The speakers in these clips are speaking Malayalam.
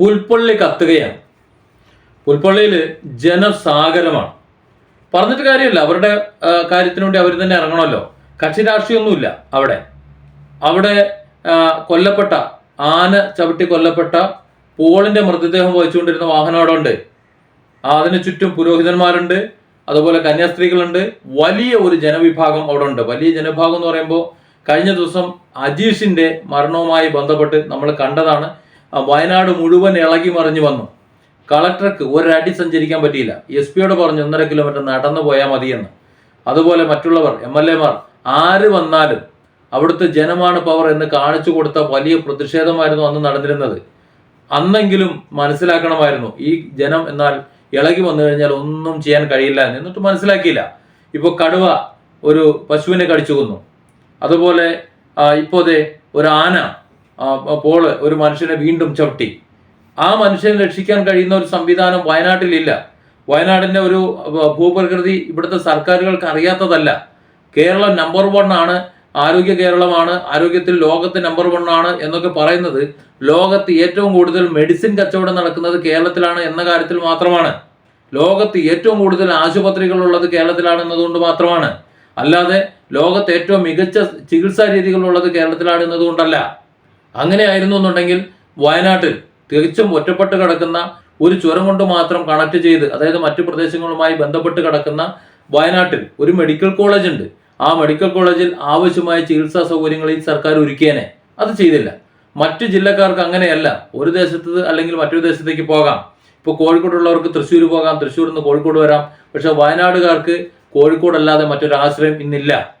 പുൽപ്പള്ളി കത്തുകയാണ്. പുൽപ്പള്ളിയിൽ ജനസാഗരമാണ്. പറഞ്ഞിട്ട് കാര്യമില്ല. അവരുടെ കാര്യത്തിന് വേണ്ടി അവർ തന്നെ ഇറങ്ങണമല്ലോ. കക്ഷി രാഷ്ട്രീയമൊന്നുമില്ല അവിടെ. അവിടെ കൊല്ലപ്പെട്ട ആന ചവിട്ടി കൊല്ലപ്പെട്ട പോളിന്റെ മൃതദേഹം വഹിച്ചുകൊണ്ടിരുന്ന വാഹനം അവിടെ ഉണ്ട്. അതിന് ചുറ്റും പുരോഹിതന്മാരുണ്ട്. അതുപോലെ കന്യാസ്ത്രീകളുണ്ട്. വലിയ ഒരു ജനവിഭാഗം അവിടെ ഉണ്ട്. വലിയ ജനവിഭാഗം എന്ന് പറയുമ്പോൾ കഴിഞ്ഞ ദിവസം അജീഷിന്റെ മരണവുമായി ബന്ധപ്പെട്ട് നമ്മൾ കണ്ടതാണ്. വയനാട് മുഴുവൻ ഇളകി മറിഞ്ഞു വന്നു. കളക്ടർക്ക് ഒരടി സഞ്ചരിക്കാൻ പറ്റിയില്ല. എസ് പിയോട് പറഞ്ഞു ഒന്നര കിലോമീറ്റർ നടന്നു പോയാൽ മതിയെന്ന്. അതുപോലെ മറ്റുള്ളവർ എം എൽ എമാർ ആര് വന്നാലും അവിടുത്തെ ജനമാണ് പവർ എന്ന് കാണിച്ചു കൊടുത്ത വലിയ പ്രതിഷേധമായിരുന്നു അന്ന് നടന്നിരുന്നത്. അന്നെങ്കിലും മനസ്സിലാക്കണമായിരുന്നു ഈ ജനം എന്നാൽ ഇളകി വന്നു കഴിഞ്ഞാൽ ഒന്നും ചെയ്യാൻ കഴിയില്ല എന്ന് എന്നിട്ട് മനസ്സിലാക്കിയില്ല. ഇപ്പോൾ കടുവ ഒരു പശുവിനെ കടിച്ചു കൊന്നു. അതുപോലെ ഇപ്പോ ഇപ്പോൾ ദേ ഒരു ആന പോൾ ഒരു മനുഷ്യനെ വീണ്ടും ചവിട്ടി. ആ മനുഷ്യനെ രക്ഷിക്കാൻ കഴിയുന്ന ഒരു സംവിധാനം വയനാട്ടിലില്ല. വയനാടിന്റെ ഒരു ഭൂപ്രകൃതി ഇവിടുത്തെ സർക്കാരുകൾക്ക് അറിയാത്തതല്ല. കേരളം നമ്പർ വൺ ആണ് ആരോഗ്യ കേരളമാണ് ആരോഗ്യത്തിൽ ലോകത്ത് നമ്പർ വൺ ആണ് എന്നൊക്കെ പറയുന്നത് ലോകത്ത് ഏറ്റവും കൂടുതൽ മെഡിസിൻ കച്ചവടം നടക്കുന്നത് കേരളത്തിലാണ് എന്ന കാര്യത്തിൽ മാത്രമാണ്. ലോകത്ത് ഏറ്റവും കൂടുതൽ ആശുപത്രികൾ ഉള്ളത് കേരളത്തിലാണ് എന്നതുകൊണ്ട് മാത്രമാണ്. അല്ലാതെ ലോകത്ത് ഏറ്റവും മികച്ച ചികിത്സാ രീതികളുള്ളത് കേരളത്തിലാണ് എന്നതുകൊണ്ടല്ല. അങ്ങനെയായിരുന്നു എന്നുണ്ടെങ്കിൽ വയനാട്ടിൽ തികച്ചും ഒറ്റപ്പെട്ട് കിടക്കുന്ന ഒരു ചുരം കൊണ്ട് മാത്രം കണക്ട് ചെയ്ത് അതായത് മറ്റു പ്രദേശങ്ങളുമായി ബന്ധപ്പെട്ട് കിടക്കുന്ന വയനാട്ടിൽ ഒരു മെഡിക്കൽ കോളേജ് ഉണ്ട്. ആ മെഡിക്കൽ കോളേജിൽ ആവശ്യമായ ചികിത്സാ സൗകര്യങ്ങൾ ഈ സർക്കാർ ഒരുക്കിയേനെ. അത് ചെയ്തില്ല. മറ്റു ജില്ലക്കാർക്ക് അങ്ങനെയല്ല. ഒരു ദേശത്ത് അല്ലെങ്കിൽ മറ്റൊരു ദേശത്തേക്ക് പോകാം. ഇപ്പോൾ കോഴിക്കോടുള്ളവർക്ക് തൃശ്ശൂർ പോകാം തൃശ്ശൂരിൽ നിന്ന് കോഴിക്കോട് വരാം. പക്ഷെ വയനാടുകാർക്ക് കോഴിക്കോടല്ലാതെ മറ്റൊരു ആശ്രയം ഇന്നില്ല.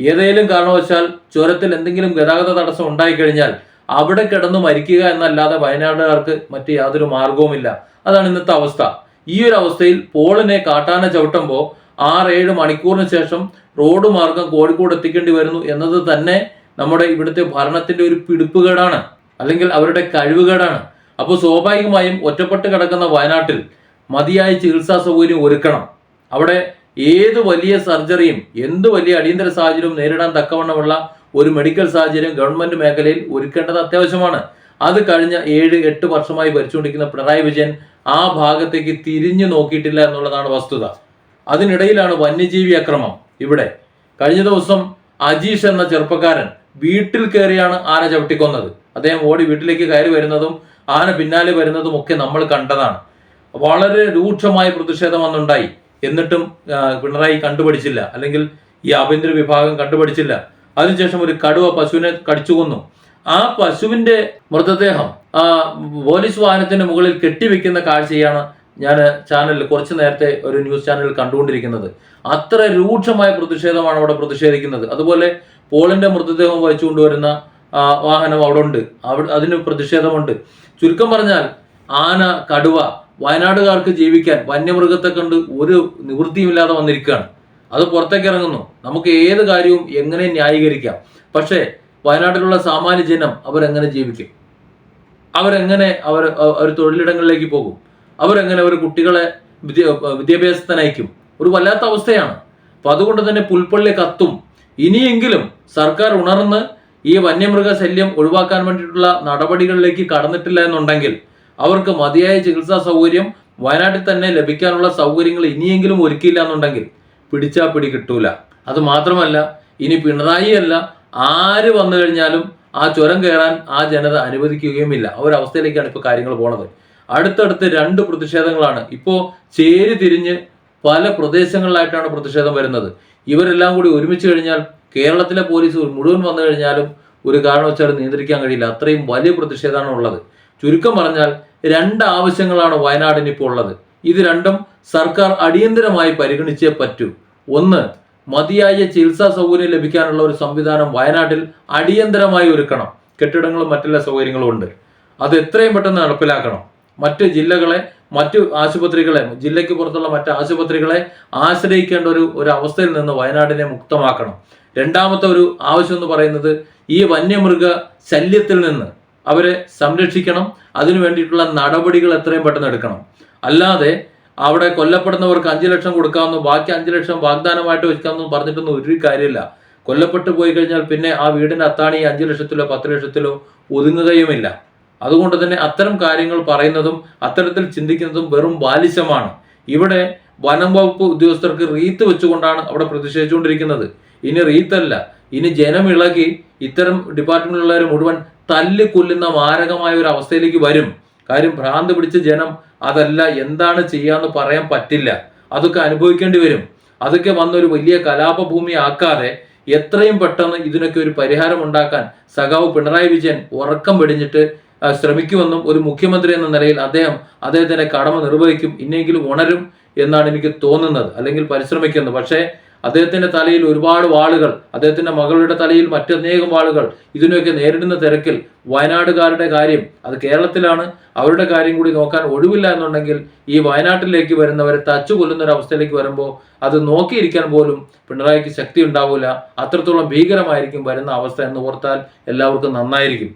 ഏതെങ്കിലും കാരണവശാൽ ചുരത്തിൽ എന്തെങ്കിലും ഗതാഗത തടസ്സം ഉണ്ടായിക്കഴിഞ്ഞാൽ അവിടെ കിടന്ന് മരിക്കുക എന്നല്ലാതെ വയനാടുകാർക്ക് മറ്റ് യാതൊരു മാർഗവുമില്ല. അതാണ് ഇന്നത്തെ അവസ്ഥ. ഈ ഒരു അവസ്ഥയിൽ പോളിനെ കാട്ടാന ചവിട്ടുമ്പോൾ ആറ് ഏഴ് മണിക്കൂറിന് ശേഷം റോഡ് മാർഗം കോഴിക്കോട് എത്തിക്കേണ്ടി വരുന്നു എന്നത് തന്നെ നമ്മുടെ ഇവിടുത്തെ ഭരണത്തിന്റെ ഒരു പിടിപ്പുകേടാണ്. അല്ലെങ്കിൽ അവരുടെ കഴിവുകേടാണ്. അപ്പോൾ സ്വാഭാവികമായും ഒറ്റപ്പെട്ട് കിടക്കുന്ന വയനാട്ടിൽ മതിയായ ചികിത്സാ സൗകര്യം ഒരുക്കണം. അവിടെ ഏത് വലിയ സർജറിയും എന്ത് വലിയ അടിയന്തര സാഹചര്യവും നേരിടാൻ തക്കവണ്ണമുള്ള ഒരു മെഡിക്കൽ സാഹചര്യം ഗവൺമെന്റ് മേഖലയിൽ ഒരുക്കേണ്ടത് അത്യാവശ്യമാണ്. അത് കഴിഞ്ഞ ഏഴ് എട്ട് വർഷമായി ഭരിച്ചുകൊണ്ടിരിക്കുന്ന പിണറായി വിജയൻ ആ ഭാഗത്തേക്ക് തിരിഞ്ഞു നോക്കിയിട്ടില്ല എന്നുള്ളതാണ് വസ്തുത. അതിനിടയിലാണ് വന്യജീവി അക്രമം ഇവിടെ. കഴിഞ്ഞ ദിവസം അജീഷ് എന്ന ചെറുപ്പക്കാരൻ വീട്ടിൽ കയറിയാണ് ആന ചവിട്ടിക്കൊന്നത്. അദ്ദേഹം ഓടി വീട്ടിലേക്ക് കയറി വരുന്നതും ആന പിന്നാലെ വരുന്നതും ഒക്കെ നമ്മൾ കണ്ടതാണ്. വളരെ രൂക്ഷമായ പ്രതിഷേധം അന്നുണ്ടായി. എന്നിട്ടും പിണറായി കണ്ടുപിടിച്ചില്ല അല്ലെങ്കിൽ ഈ ആഭ്യന്തര വിഭാഗം കണ്ടുപിടിച്ചില്ല അതിനുശേഷം ഒരു കടുവ പശുവിനെ കടിച്ചു കൊന്നു ആ പശുവിന്റെ മൃതദേഹം ആ പോലീസ് വാഹനത്തിന്റെ മുകളിൽ കെട്ടിവെക്കുന്ന കാഴ്ചയാണ് ഞാൻ ചാനലിൽ കുറച്ച് നേരത്തെ ഒരു ന്യൂസ് ചാനലിൽ കണ്ടുകൊണ്ടിരിക്കുന്നത്. അത്ര രൂക്ഷമായ പ്രതിഷേധമാണ് അവിടെ പ്രതിഷേധിക്കുന്നത്. അതുപോലെ പോളിന്റെ മൃതദേഹം വഹിച്ചു കൊണ്ടുവരുന്ന വാഹനം അവിടെ ഉണ്ട്. അവിടെ അതിന് പ്രതിഷേധമുണ്ട്. ചുരുക്കം പറഞ്ഞാൽ ആന കടുവ വയനാടുകാർക്ക് ജീവിക്കാൻ വന്യമൃഗത്തെ കണ്ട് ഒരു നിവൃത്തിയുമില്ലാതെ വന്നിരിക്കുകയാണ്. അത് പുറത്തേക്ക് ഇറങ്ങുന്നു. നമുക്ക് ഏത് കാര്യവും എങ്ങനെ ന്യായീകരിക്കാം? പക്ഷേ വയനാട്ടിലുള്ള സാമാന്യ ജനം അവരെങ്ങനെ ജീവിക്കും? അവരെങ്ങനെ അവർ അവർ തൊഴിലിടങ്ങളിലേക്ക് പോകും? അവരെങ്ങനെ അവർ കുട്ടികളെ വിദ്യ വിദ്യാഭ്യാസത്തിന് അയക്കും ഒരു വല്ലാത്ത അവസ്ഥയാണ്. അപ്പൊ അതുകൊണ്ട് തന്നെ പുൽപ്പള്ളി കത്തും. ഇനിയെങ്കിലും സർക്കാർ ഉണർന്ന് ഈ വന്യമൃഗ ശല്യം ഒഴിവാക്കാൻ വേണ്ടിയിട്ടുള്ള നടപടികളിലേക്ക് കടന്നിട്ടില്ല എന്നുണ്ടെങ്കിൽ അവർക്ക് മതിയായ ചികിത്സാ സൗകര്യം വയനാട്ടിൽ തന്നെ ലഭിക്കാനുള്ള സൗകര്യങ്ങൾ ഇനിയെങ്കിലും ഒരുക്കിയില്ല എന്നുണ്ടെങ്കിൽ പിടിച്ചാ പിടി കിട്ടൂല. അത് മാത്രമല്ല ഇനി പിണറായി അല്ല ആര് വന്നു കഴിഞ്ഞാലും ആ ചുരം കയറാൻ ആ ജനത അനുവദിക്കുകയുമില്ല. ആ ഒരു അവസ്ഥയിലേക്കാണ് ഇപ്പോൾ കാര്യങ്ങൾ പോണത്. അടുത്തടുത്ത് രണ്ട് പ്രതിഷേധങ്ങളാണ്. ഇപ്പോൾ ചേരി തിരിഞ്ഞ് പല പ്രദേശങ്ങളിലായിട്ടാണ് പ്രതിഷേധം വരുന്നത്. ഇവരെല്ലാം കൂടി ഒരുമിച്ച് കഴിഞ്ഞാൽ കേരളത്തിലെ പോലീസ് മുഴുവൻ വന്നു കഴിഞ്ഞാലും ഒരു കാരണവശാലും നിയന്ത്രിക്കാൻ കഴിയില്ല. അത്രയും വലിയ പ്രതിഷേധമാണ് ഉള്ളത്. ചുരുക്കം പറഞ്ഞാൽ രണ്ട് ആവശ്യങ്ങളാണ് വയനാടിന് ഇപ്പോൾ ഉള്ളത്. ഇത് രണ്ടും സർക്കാർ അടിയന്തരമായി പരിഗണിച്ചേ പറ്റൂ. ഒന്ന് മതിയായ ചികിത്സാ സൗകര്യം ലഭിക്കാനുള്ള ഒരു സംവിധാനം വയനാട്ടിൽ അടിയന്തരമായി ഒരുക്കണം. കെട്ടിടങ്ങളും മറ്റെല്ലാ സൗകര്യങ്ങളും ഉണ്ട്. അത് എത്രയും പെട്ടെന്ന് നടപ്പിലാക്കണം. മറ്റ് ജില്ലകളെ മറ്റു ആശുപത്രികളെ ജില്ലയ്ക്ക് പുറത്തുള്ള മറ്റ് ആശുപത്രികളെ ആശ്രയിക്കേണ്ട ഒരു ഒരു അവസ്ഥയിൽ നിന്ന് വയനാടിനെ മുക്തമാക്കണം. രണ്ടാമത്തെ ഒരു ആവശ്യം എന്ന് പറയുന്നത് ഈ വന്യമൃഗ ശല്യത്തിൽ നിന്ന് അവരെ സംരക്ഷിക്കണം. അതിനു വേണ്ടിയിട്ടുള്ള നടപടികൾ എത്രയും പെട്ടെന്ന് എടുക്കണം. അല്ലാതെ അവിടെ കൊല്ലപ്പെടുന്നവർക്ക് അഞ്ചു ലക്ഷം കൊടുക്കാമെന്നും ബാക്കി അഞ്ചു ലക്ഷം വാഗ്ദാനമായിട്ട് വെക്കാമെന്നും പറഞ്ഞിട്ടൊന്നും ഒരു കാര്യമില്ല. കൊല്ലപ്പെട്ടു പോയി കഴിഞ്ഞാൽ പിന്നെ ആ വീടിന്റെ അത്താണി അഞ്ചു ലക്ഷത്തിലോ പത്ത് ലക്ഷത്തിലോ ഒതുങ്ങുകയുമില്ല. അതുകൊണ്ട് തന്നെ അത്തരം കാര്യങ്ങൾ പറയുന്നതും അത്തരത്തിൽ ചിന്തിക്കുന്നതും വെറും ബാലിശമാണ്. ഇവിടെ വനം വകുപ്പ് ഉദ്യോഗസ്ഥർക്ക് റീത്ത് വെച്ചുകൊണ്ടാണ് അവിടെ പ്രതിഷേധിച്ചുകൊണ്ടിരിക്കുന്നത്. ഇനി റീത്തല്ല. ഇനി ജനമിളകി ഇത്തരം ഡിപ്പാർട്ട്മെന്റിലുള്ളവർ മുഴുവൻ തല്ലി കൊല്ലുന്ന മാരകമായ ഒരു അവസ്ഥയിലേക്ക് വരും. കാര്യം ഭ്രാന്ത് പിടിച്ച ജനം അതല്ല എന്താണ് ചെയ്യാന്ന് പറയാൻ പറ്റില്ല. അതൊക്കെ അനുഭവിക്കേണ്ടി വരും. അതൊക്കെ വന്നൊരു വലിയ കലാപഭൂമി ആക്കാതെ എത്രയും പെട്ടെന്ന് ഇതിനൊക്കെ ഒരു പരിഹാരം ഉണ്ടാക്കാൻ സഖാവ് പിണറായി വിജയൻ ഉറക്കം വെടിഞ്ഞിട്ട് ശ്രമിക്കുമെന്നും ഒരു മുഖ്യമന്ത്രി എന്ന നിലയിൽ അദ്ദേഹം അദ്ദേഹത്തിന്റെ കടമ നിർവഹിക്കും ഇന്നെങ്കിലും ഉണരും എന്നാണ് എനിക്ക് തോന്നുന്നത് അല്ലെങ്കിൽ പരിശ്രമിക്കുന്നത് പക്ഷേ അദ്ദേഹത്തിന്റെ തലയിൽ ഒരുപാട് വാളുകൾ അദ്ദേഹത്തിന്റെ മകളുടെ തലയിൽ മറ്റനേകം വാളുകൾ. ഇതിനെയൊക്കെ നേരിടുന്ന തിരക്കിൽ വയനാടുകാരുടെ കാര്യം അത് കേരളത്തിലാണ് അവരുടെ കാര്യം കൂടി നോക്കാൻ ഒഴിവില്ല എന്നുണ്ടെങ്കിൽ ഈ വയനാട്ടിലേക്ക് വരുന്നവരെ തച്ചു കൊല്ലുന്ന ഒരു അവസ്ഥയിലേക്ക് വരുമ്പോൾ അത് നോക്കിയിരിക്കാൻ പോലും പിണറായിക്ക് ശക്തി ഉണ്ടാവില്ല അത്രത്തോളം ഭീകരമായിരിക്കും വരുന്ന അവസ്ഥ എന്ന് ഓർത്താൽ എല്ലാവർക്കും നന്നായിരിക്കും.